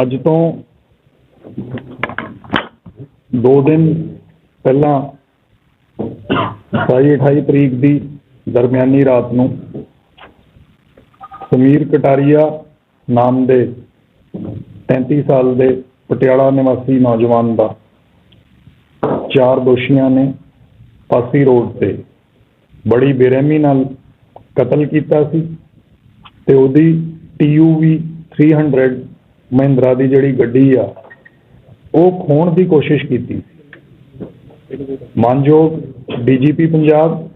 ਅੱਜ ਤੋਂ 2 ਦਿਨ ਪਹਿਲਾਂ 27 28 ਤਰੀਕ ਦੀ ਦਰਮਿਆਨੀ ਰਾਤ ਨੂੰ ਸਮੀਰ ਕਟਾਰੀਆ ਨਾਮ ਦੇ 33 ਸਾਲ ਦੇ ਪਟਿਆਲਾ ਨਿਵਾਸੀ ਨੌਜਵਾਨ ਦਾ ਚਾਰ ਦੋਸ਼ੀਆਂ ਨੇ ਪਾਸੀ ਰੋਡ ਤੇ ਬੜੀ ਬੇਰਹਿਮੀ ਨਾਲ ਕਤਲ ਕੀਤਾ ਸੀ ਤੇ ਉਹਦੀ TUV 300 ਮਹਿੰਦਰਾ ਦੀ ਜਿਹੜੀ ਗੱਡੀ ਆ, ਉਹ ਖੋਣ ਦੀ ਕੋਸ਼ਿਸ਼ ਕੀਤੀ। ਮਾਨਯੋਗ ਡੀਜੀਪੀ ਪੰਜਾਬ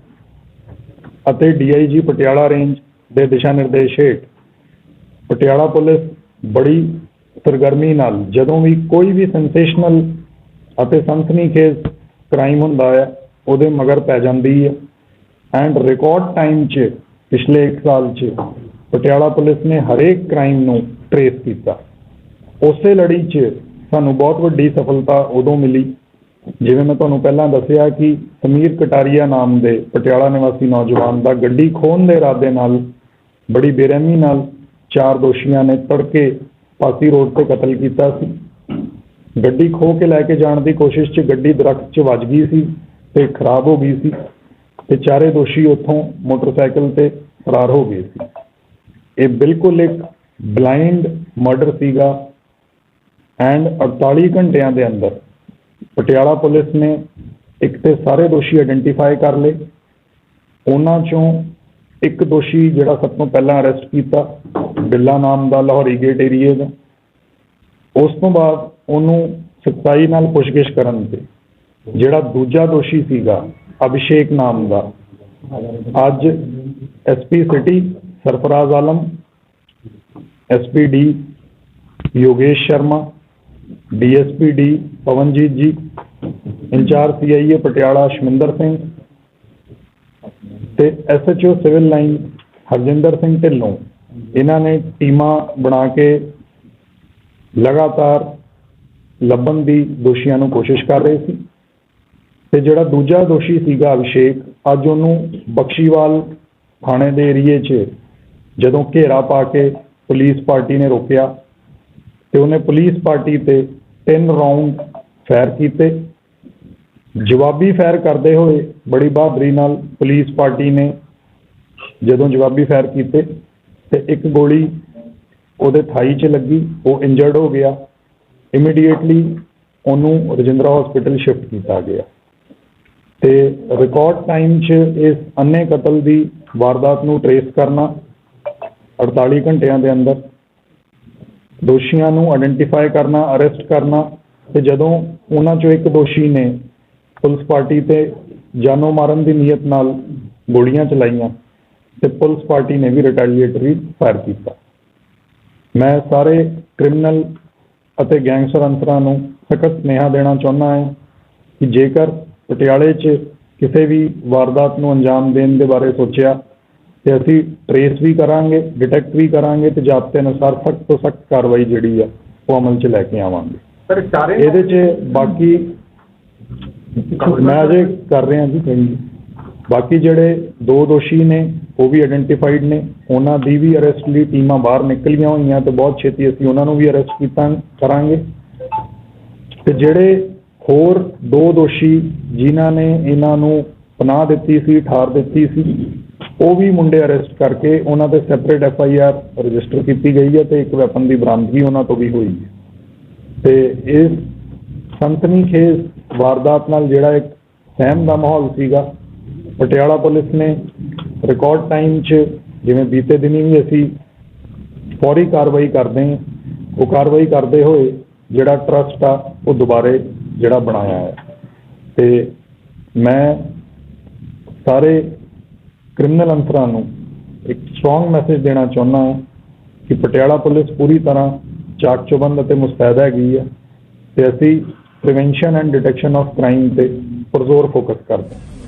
ਅਤੇ ਡੀਆਈਜੀ ਪਟਿਆਲਾ ਰੇਂਜ ਦੇ ਦਿਸ਼ਾ ਨਿਰਦੇਸ਼ ਹੇਠ, ਪਟਿਆਲਾ ਪੁਲਿਸ ਬੜੀ ਸਰਗਰਮੀ ਨਾਲ, ਜਦੋਂ ਵੀ ਕੋਈ ਵੀ ਸੈਂਸੇਸ਼ਨਲ ਅਤੇ ਸਨਸਨੀਖੇਜ਼ ਕ੍ਰਾਈਮ ਹੁੰਦਾ ਹੈ, ਉਹਦੇ ਮਗਰ ਪੈ ਜਾਂਦੀ ਹੈ। ਐਂਡ ਰਿਕਾਰਡ ਟਾਈਮ 'ਚ, ਪਿਛਲੇ 1 ਸਾਲ 'ਚ ਪਟਿਆਲਾ ਪੁਲਿਸ ਨੇ ਹਰੇਕ ਕ੍ਰਾਈਮ ਨੂੰ ਟਰੇਸ ਕੀਤਾ। ਉਸੇ ਲੜੀ 'ਚ ਸਾਨੂੰ ਬਹੁਤ ਵੱਡੀ ਸਫਲਤਾ ਉਦੋਂ ਮਿਲੀ, ਜਿਵੇਂ ਮੈਂ ਤੁਹਾਨੂੰ ਪਹਿਲਾਂ ਦੱਸਿਆ ਕਿ ਸਮੀਰ ਕਟਾਰੀਆ ਨਾਮ ਦੇ ਪਟਿਆਲਾ ਨਿਵਾਸੀ ਨੌਜਵਾਨ ਦਾ ਗੱਡੀ ਖੋਹਣ ਦੇ ਇਰਾਦੇ ਨਾਲ, ਬੜੀ ਬੇਰਹਿਮੀ ਨਾਲ ਚਾਰ ਦੋਸ਼ੀਆਂ ਨੇ ਤੜਕੇ ਪਾਸੀ ਰੋਡ ਤੇ ਕਤਲ ਕੀਤਾ ਸੀ। ਗੱਡੀ ਖੋਹ ਕੇ ਲੈ ਕੇ ਜਾਣ ਦੀ ਕੋਸ਼ਿਸ਼ 'ਚ ਗੱਡੀ ਦਰਖਤ 'ਚ ਵੱਜ ਗਈ ਸੀ ਤੇ ਖਰਾਬ ਹੋ ਗਈ ਸੀ ਤੇ ਚਾਰੇ ਦੋਸ਼ੀ ਉੱਥੋਂ ਮੋਟਰਸਾਈਕਲ ਤੇ ਫਰਾਰ ਹੋ ਗਏ ਸੀ। ਇਹ ਬਿਲਕੁਲ ਇੱਕ ਬਲਾਈਂਡ ਮਰਡਰ ਸੀਗਾ ਐਂਡ 48 ਘੰਟਿਆਂ ਦੇ ਅੰਦਰ ਪਟਿਆਲਾ ਪੁਲਿਸ ਨੇ ਇੱਕ ਤੇ ਸਾਰੇ ਦੋਸ਼ੀ ਆਇਡੈਂਟੀਫਾਈ ਕਰ ਲਏ, ਉਹਨਾਂ ਚੋਂ ਇੱਕ ਦੋਸ਼ੀ ਜਿਹੜਾ ਸਭ ਤੋਂ ਪਹਿਲਾਂ ਅਰੈਸਟ ਕੀਤਾ, ਬਿੱਲਾ ਨਾਮ ਦਾ ਲਾਹੌਰੀ ਗੇਟ ਏਰੀਏ ਦਾ। ਉਸ ਤੋਂ ਬਾਅਦ ਉਹਨੂੰ ਸਖਤਾਈ ਨਾਲ ਪੁੱਛਗਿੱਛ ਕਰਨ ਤੇ ਜਿਹੜਾ ਦੂਜਾ ਦੋਸ਼ੀ ਸੀਗਾ ਅਭਿਸ਼ੇਕ ਨਾਮ ਦਾ, ਅੱਜ SP city Sarfaraz Alam SP D Yogesh Sharma DSP D Pavanjit ji, incharge CIA Patiala Shaminder Singh ਤੇ SHO civil line Harjinder Singh Dhillon. ਇਹਨਾਂ ਨੇ ਟੀਮਾਂ ਬਣਾ ਕੇ ਲਗਾਤਾਰ ਲੱਭਣ ਦੀ ਦੋਸ਼ੀਆਂ ਨੂੰ ਕੋਸ਼ਿਸ਼ ਕਰ ਰਹੇ ਸੀ। ਤੇ ਜਿਹੜਾ ਦੂਜਾ ਦੋਸ਼ੀ ਸੀਗਾ ਅਭਿਸ਼ੇਕ, ਅੱਜ ਉਹਨੂੰ ਬਖਸ਼ੀਵਾਲ ਥਾਣੇ ਦੇ ਏਰੀਏ 'ਚ ਜਦੋਂ ਘੇਰਾ ਪਾ ਕੇ ਪੁਲਿਸ ਪਾਰਟੀ ਨੇ ਰੋਕਿਆ ਤੇ ਉਹਨੇ ਪੁਲਿਸ ਪਾਰਟੀ ਤੇ ਤਿੰਨ ਰਾਉਂਡ ਫਾਇਰ ਕੀਤੇ। ਜਵਾਬੀ ਫਾਇਰ ਕਰਦੇ ਹੋਏ ਬੜੀ ਬਹਾਦਰੀ ਨਾਲ ਪੁਲਿਸ ਪਾਰਟੀ ਨੇ ਜਦੋਂ ਜਵਾਬੀ ਫਾਇਰ ਕੀਤੇ ਤੇ ਇੱਕ ਗੋਲੀ ਉਹਦੇ ਥਾਈ 'ਚ ਲੱਗੀ, ਉਹ ਇੰਜਰਡ ਹੋ ਗਿਆ। ਇਮੀਡੀਏਟਲੀ ਉਹਨੂੰ ਰਜਿੰਦਰਾ ਹਸਪੀਟਲ ਸ਼ਿਫਟ ਕੀਤਾ ਗਿਆ। ਤੇ ਰਿਕਾਰਡ ਟਾਈਮ 'ਚ ਇਸ ਅੰਨੇ ਕਤਲ ਦੀ ਵਾਰਦਾਤ ਨੂੰ ਟਰੇਸ ਕਰਨਾ 48 ਘੰਟਿਆਂ ਦੇ ਅੰਦਰ ਦੋਸ਼ੀਆਂ ਨੂੰ ਆਇਡੈਂਟੀਫਾਈ ਕਰਨਾ ਅਰੈਸਟ ਕਰਨਾ ਤੇ ਜਦੋਂ ਉਹਨਾਂ 'ਚੋਂ ਇੱਕ ਦੋਸ਼ੀ ਨੇ ਪੁਲਿਸ ਪਾਰਟੀ ਤੇ ਜਾਨੋਂ ਮਾਰਨ ਦੀ ਨੀਅਤ ਨਾਲ ਗੋਲੀਆਂ ਚਲਾਈਆਂ ਤੇ ਪੁਲਿਸ ਪਾਰਟੀ ਨੇ ਵੀ ਰਿਟੈਲੀਏਟਰੀ ਫਾਇਰ ਕੀਤਾ। ਮੈਂ ਸਾਰੇ ਕ੍ਰਿਮੀਨਲ ਅਤੇ ਗੈਂਗਸਟਰ ਅੰਸਰਾਂ ਨੂੰ ਸਖਤ ਸੁਨੇਹਾ ਦੇਣਾ ਚਾਹੁੰਦਾ ਹਾਂ ਕਿ ਜੇਕਰ ਪਟਿਆਲੇ 'ਚ ਕਿਸੇ ਵੀ ਵਾਰਦਾਤ ਨੂੰ ਅੰਜਾਮ ਦੇਣ ਦੇ ਬਾਰੇ ਸੋਚਿਆ ਤੇ ਅਸੀਂ ਟਰੇਸ ਵੀ ਕਰਾਂਗੇ ਡਿਟੈਕਟ ਵੀ ਕਰਾਂਗੇ ਤੇ ਜ਼ਾਬਤੇ ਅਨੁਸਾਰ ਸਖਤ ਤੋਂ ਸਖਤ ਕਾਰਵਾਈ ਜਿਹੜੀ ਆ ਉਹ ਅਮਲ 'ਚ ਲੈ ਕੇ ਆਵਾਂਗੇ। ਸਰ ਚਾਰੇ ਇਹਦੇ 'ਚ ਬਾਕੀ ਮੈਂ ਅਜੇ ਕਰ ਰਿਹਾ ਜੀ ਕਈ ਬਾਕੀ ਜਿਹੜੇ ਦੋ ਦੋਸ਼ੀ ਨੇ ਉਹ ਵੀ ਆਇਡੈਂਟੀਫਾਈਡ ਨੇ। ਉਹਨਾਂ ਦੀ ਵੀ ਅਰੈਸਟ ਲਈ ਟੀਮਾਂ ਬਾਹਰ ਨਿਕਲੀਆਂ ਹੋਈਆਂ ਤੇ ਬਹੁਤ ਛੇਤੀ ਅਸੀਂ ਉਹਨਾਂ ਨੂੰ ਵੀ ਅਰੈਸਟ ਕੀਤਾ ਕਰਾਂਗੇ। ਤੇ ਜਿਹੜੇ ਹੋਰ ਦੋ ਦੋਸ਼ੀ ਜਿਨ੍ਹਾਂ ਨੇ ਇਹਨਾਂ ਨੂੰ ਪਨਾਹ ਦਿੱਤੀ ਸੀ ਠਾਰ ਦਿੱਤੀ ਸੀ ਉਹ ਵੀ ਮੁੰਡੇ ਅਰੈਸਟ ਕਰਕੇ ਉਹਨਾਂ ਤੇ separate F I R register ਕੀਤੀ ਗਈ ਹੈ ਤੇ ਇੱਕ ਵੈਪਨ ਦੀ ਬਰਾਮਦਗੀ ਉਹਨਾਂ ਤੋਂ ਵੀ ਹੋਈ ਹੈ। ਤੇ ਇਸ ਖੇਸ ਵਾਰਦਾਤ ਨਾਲ ਜਿਹੜਾ ਇੱਕ ਸਹਿਮ ਦਾ ਮਾਹੌਲ ਸੀਗਾ, ਪਟਿਆਲਾ ਪੁਲਿਸ ਨੇ ਰਿਕਾਰਡ ਟਾਈਮ 'ਚ ਜਿਵੇਂ ਬੀਤੇ ਦਿਨੀ ਵੀ ਅਸੀਂ ਫੌਰੀ ਕਾਰਵਾਈ ਕਰਦੇ ਹਾਂ, ਉਹ ਕਾਰਵਾਈ ਕਰਦੇ ਹੋਏ ਜਿਹੜਾ ਟਰਸਟ ਆ, ਉਹ ਦੁਬਾਰੇ ਜਿਹੜਾ ਬਣਾਇਆ ਹੈ। ਤੇ ਮੈਂ ਸਾਰੇ ਕ੍ਰਿਮੀਨਲ ਅੰਸਰਾਂ ਨੂੰ ਇੱਕ ਸਟਰੋਂਗ ਮੈਸੇਜ ਦੇਣਾ ਚਾਹੁੰਦਾ ਹਾਂ ਕਿ ਪਟਿਆਲਾ ਪੁਲਿਸ ਪੂਰੀ ਤਰ੍ਹਾਂ ਚਾਕ ਅਤੇ ਮੁਸਤੈਦ ਹੈਗੀ ਹੈ ਤੇ ਅਸੀਂ prevention and detection of crime ਤੇ ਪਰਜ਼ੋਰ ਫੋਕਸ ਕਰਦੇ ਹਾਂ।